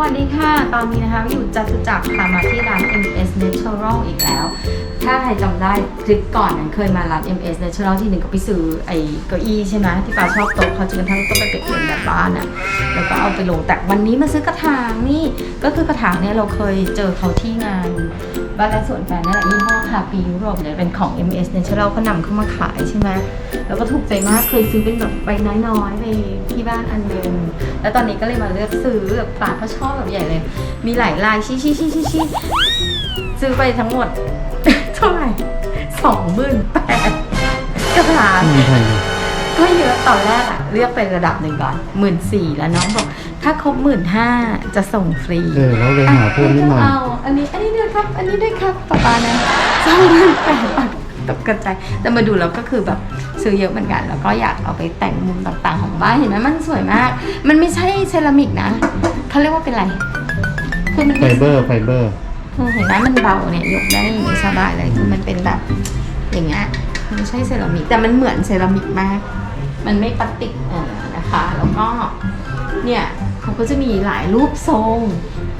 วัสดีค่ะ ตอนนี้นะคะอยู่จตุจักรค่ะมาที่ร้าน MS Natural อีกแล้ว ถ้าใครจำได้คลิปก่อนนั้นเคยมาร้าน MS Natural ที่หนึ่งก็ไปซื้อไอ้เก้าอี้ใช่ไหมที่ปาชอบโต๊ะเขาจนกระทั่งต้องไปเปลี่ยนแบบบ้านอะแล้วก็เอาไปลงแต่วันนี้มาซื้อกระถางนี่ก็คือกระถางเนี่ยเราเคยเจอเขาที่งาน บ้านและสวนแฟนนั่นแหละยี่ห้อคาปียุโรปเนี่ยเป็นของ MS Natural ก็นำเข้ามาขายใช่ไหมแล้วก็ถูกใจมากเคยซื้อเป็นแบบใบน้อยๆไปที่บ้านอันหนึงแล้วตอนนี้ก็เลยมาเลือกซื้อแบบปากก็ชอบแบบใหญ่เลย มีหลายลายชี้ชี้ชี้ชี้ชี้ซื้อไปทั้งหมด เท่าไหร่สองหมื่นแปดกระถางไม่ใช่เลยก็เยอะตอนแรกอะเลือกไประดับหนึ่งก่อนหมื่นสี่แล้วน้องบอก ถ้าครบหมื่นห้าจะส่งฟรีเออแล้วเลยหาเพิ่มนิดหน่อยเอาอันนี้อันนี้ด้วยครับ อันนี้ด้วยครับป๊าป๊านะสองหมื่นแปดบาทตกกระจายแต่มาดูแล้วก็คือแบบซื้อเยอะเหมือนกัน แล้วก็อยากเอาไปแต่งมุมต่างๆของบ้านเห็นไหมมันสวยมาก มันไม่ใช่เซรามิกนะเขาเรียกว่าเป็นอะไรคือมันไฟเบอร์ไฟเบอร์เออเห็นไหมมันเบาเนี่ยยกได้อย่างนี้สบายเลยคือมันเป็นแบบอย่างเงี้ยมันไม่ใช่เซรามิกแต่มันเหมือนเซรามิกมาก มันไม่ปฏิกเออนะคะ แล้วก็เนี่ย เขาก็จะมีหลายรูปทรง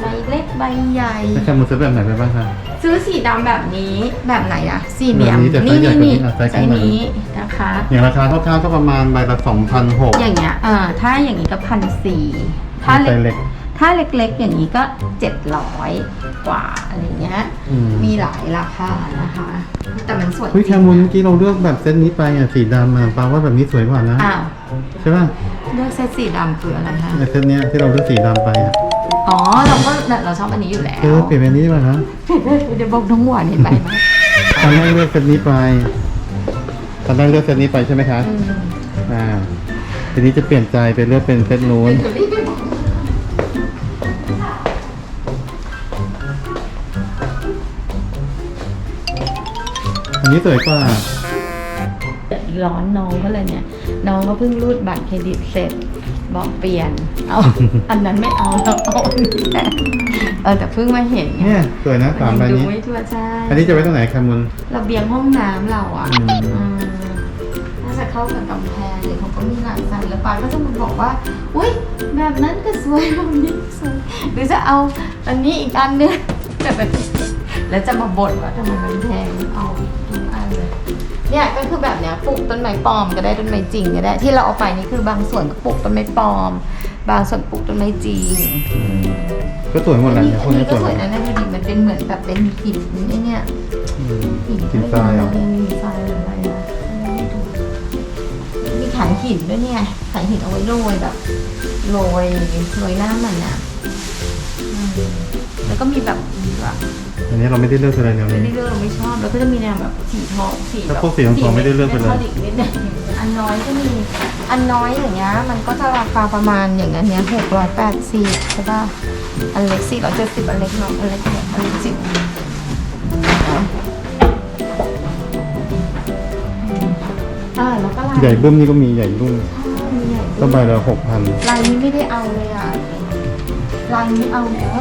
ใบเล็กใบใหญ่ แล้วแคมมูซื้อแบบไหนไปบ้างคะ ซื้อสีดำแบบนี้แบบไหนอะสี่เหลี่ยมแบบนี้แต่ไซส์ใหญ่กว่านี้อะไซส์ไซกลางส์หน่อยนี้นะคะ อย่างราคาคร่าวๆก็ประมาณใบละสองพันหกอย่างเงี้ยเออถ้าอย่างนี้ก็พันสี่ถ้าไซเล็กส์เล็ก ถ้าเล็กๆ อย่างนี้ก็เจ็ดร้อยกว่าอะไรเงี้ยอืม มีหลายราคานะคะ แต่มันสวยเฮ้ยแคมูลเมื่อกี้เราเลือกแบบเส้นนี้ไปอะสีดำอะปาว่าแบบนี้สวยกว่านะ อ้าว ใช่ป่ะเลือกเซตสีดำคืออะไรคะไอ้เส้นเนี้ยที่เราเลือกสีดำไปอะอ๋อเราก็เนี่ยเราชอบอันนี้อยู่แล้วเออเปลี่ยนเป็นนี้ดีกว่านะเดี๋ยวบอกน้องหวานเห็นไหมตอนแรกเลือกเส้นนี้ไปตอนแรกเลือกเส้นนี้ไปใช่ไหมคะอืมอ่าทีนี้จะเปลี่ยนใจไปเลือกเป็นเส้นนู้นเดี๋ยวรีบไปบอกอันนี้สวยกว่า ร้อนน้องก็เลยเนี่ย น้องก็เพิ่งรูดบัตรเครดิตเสร็จ บอกเปลี่ยน เอาอันนั้นไม่เอาแล้วเอาอันนี้แทนเออแต่เพิ่งมาเห็นไงเนี่ยสวยนะสามใบดูนี้ ไม่ทั่วใช่ อันนี้จะไว้ตรงไหนแคมูลระเบียงห้องน้ำเราอะอืม อืมน่าจะเข้ากับกำแพงเลยเขาก็มีหลายไซส์แล้วปาก็จะมาบอกว่า อุ้ยแบบนั้นก็สวยแบบนี้ก็สวย หรือจะเอาอันนี้อีกอันนึงแล้วจะมาบ่นว่าทำไมมันแพงเอาทุกอันเลย เนี่ยก็คือแบบเนี้ยปลูกต้นไม้ปลอมก็ได้ต้นไม้จริงก็ได้ ที่เราเอาไปนี่คือบางส่วนก็ปลูกต้นไม้ปลอม บางส่วนปลูกต้นไม้จริงอืมก็สวยหมดอัแหนละนี้เนี่ยพอัวกนนี้นี้สก็วยสหมวยดนะเนี่ยดูดิมันเป็นเหมือนแบบเป็นหินไอ้เนี่ยอืมหินหินทรายเหรอมีทรายอะไรนะไม่ดูมีฐานหินด้วยเนี่ยฐานหินเอาไว้โรยแบบโรยโรยหน้ามันอะอืมแล้วก็มีแบบแบบ อันนี้เราไม่ได้เลือกอะไรแนวไม่นี้ ได้เลือกเราไม่ชอบแล้วก็จะมีแนวแบบสีทองสีแบบถ้าพวกสีทองๆไม่ได้เลือกไปเลยมทัลิกนิดนึงอันน้อยก็มี อันน้อยอย่างเงี้ยมันก็จะราคาประมาณอย่างนั้นเนี้ยหกร้อยแปดสิบใช่ป่ะ อันเล็กสี่ร้อยเจ็ดสิบอันเล็กน้อยอันเล็กเนี่ยอันเล็กจิ๋วอ่าแล้วก็ลายใหญ่บึ้มนี่ก็มีใหญ่บึ้มมีใหญ่ก็ใบละหกพันลายนี้ไม่ได้เอาเลยอะ ลายนี้เอาแล้ว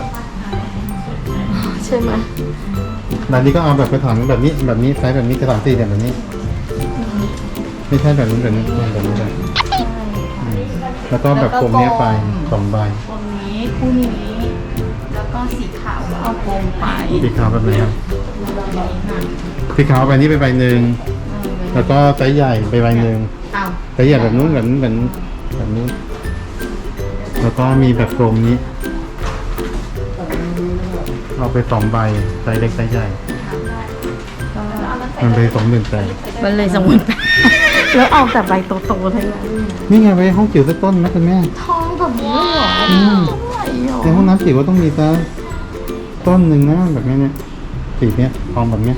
ใช่ไหมร้านนี้ก็เอาแบบกระถางแบบนี้แบบนี้ไซส์แบบนี้กระถางสี่เหลี่ยมแบบนี้ ไม่ใช่แบบนี้แบบนี้แบบนี้เลยใช่อืมแล้วก็แบบกลมเนี้ยไปสองใบตรงนี้คู่นี้ แล้วก็สีขาวก็เอาโกมไปสีขาวแบบไหนครับแบบนี้ค่ะสีขาวใบนี้ไปใบหนึ่งเออแล้วก็ไซส์ใหญ่ไปใบหนึ่งเอาไซส์ใหญ่แบบนู้นแบบนู้นแบบนู้นแบบนี้แล้วก็มีแบบกลมนี้ เอาไปสองใบไซส์เล็กไซส์ใหญ่มันไปสองหมื่นแปดมันเลยสมมติแล้วเอาแต่ใบโตๆทั้งนั้นนี่ไงไว้ห้องจิ๋วสักต้นนะคุณแม่ทองแบบนี้เหรออืมเท่าไหร่หรอในห้องน้ำจิ๋วก็ต้องมีสักต้นหนึ่งนะแบบนี้เนี่ยสีเนี้ยทองแบบเนี้ย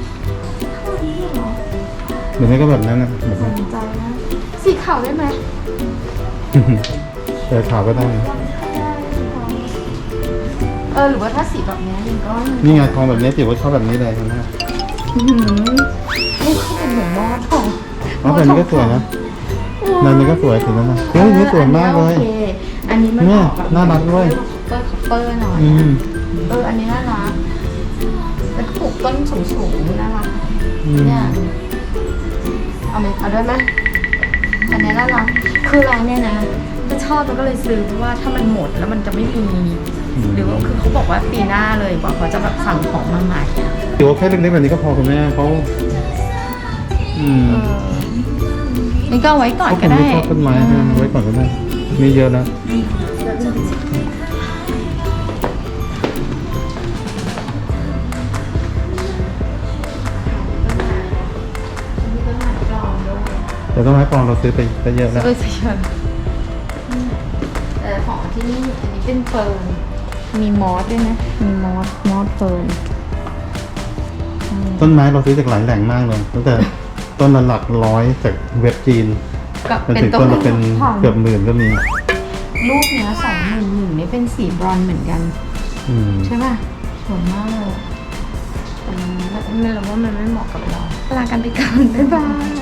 หรือไม่ก็แบบนั้นนะแบบสนี้นใจนะสีขาวได้ไหมเออขาวก็ได้ เออหรือว่าถ้าสีแบบเนี้ยยังก็นี่ไงทองแบบนี้จิ๋วก็ชอบแบบนี้เลยคุณแม่อื้อหือนี่เขาเป็นเหมือนหม้อทองอ๋อแบบนี้ก็สวยนะแบบนี้ก็สวยสีนั้นนะเฮ้ยนี่สวยมากเลยโอคอันนี้มันเนี่ยออกแบบน่ารักด้วย เปอร์คัพเปอร์หน่อย อืมเออ อันนี้น่ารักแล้วก็ปลูกต้นสูงๆน่ารัก อืมเนี่ยเอาไหมเอาด้วยไหมอันนี้น่ารักคือเราเนี่ยนะก็ชอบแล้วก็เลยซื้อเพราะว่าถ้ามันหมดแล้วมันจะไม่มี หรือว่าคือเขาบอกว่าปีหน้าเลยบอกเขาจะแบบสั่งของมาใหม่อะถือว่าแค่เล็กๆแบบนี้ก็พอคุณแม่เขาอืมเออนี่ก็เอาไว้ก่อนเขาคก็งได้ไม่ชอบต้นไม้ให้มันไว้ก่อนก็ได้มีเยอะนะมีต้นไม้ปลอมด้วยแต่ต้นไม้ปลอมเราซื้อไปไปเยอะแล้ว เออเฉยๆแต่ของที่นี่อันนี้เป็นเฟิร์น มีมอสด้วยนะ มีมอส มอสเฟิร์นต้นไม้เราซื้อจากหลายแหล่งมากเลยตั้งแต่ต้นละหลักร้อยจากเว็บจีนก็จนเป็นถึงต้ต้นนละเป็นผ่อนเกือบหมื่นก็มีลูกเนี้ยสองหมื่นหนึ่งนี่เป็นสีบรอนซ์เหมือนกันอืมใช่ป่ะสวยมากเลยอืมไม่รู้ว่ามันไม่เหมาะกับเราลากันไปก่อนบ๊ายบาย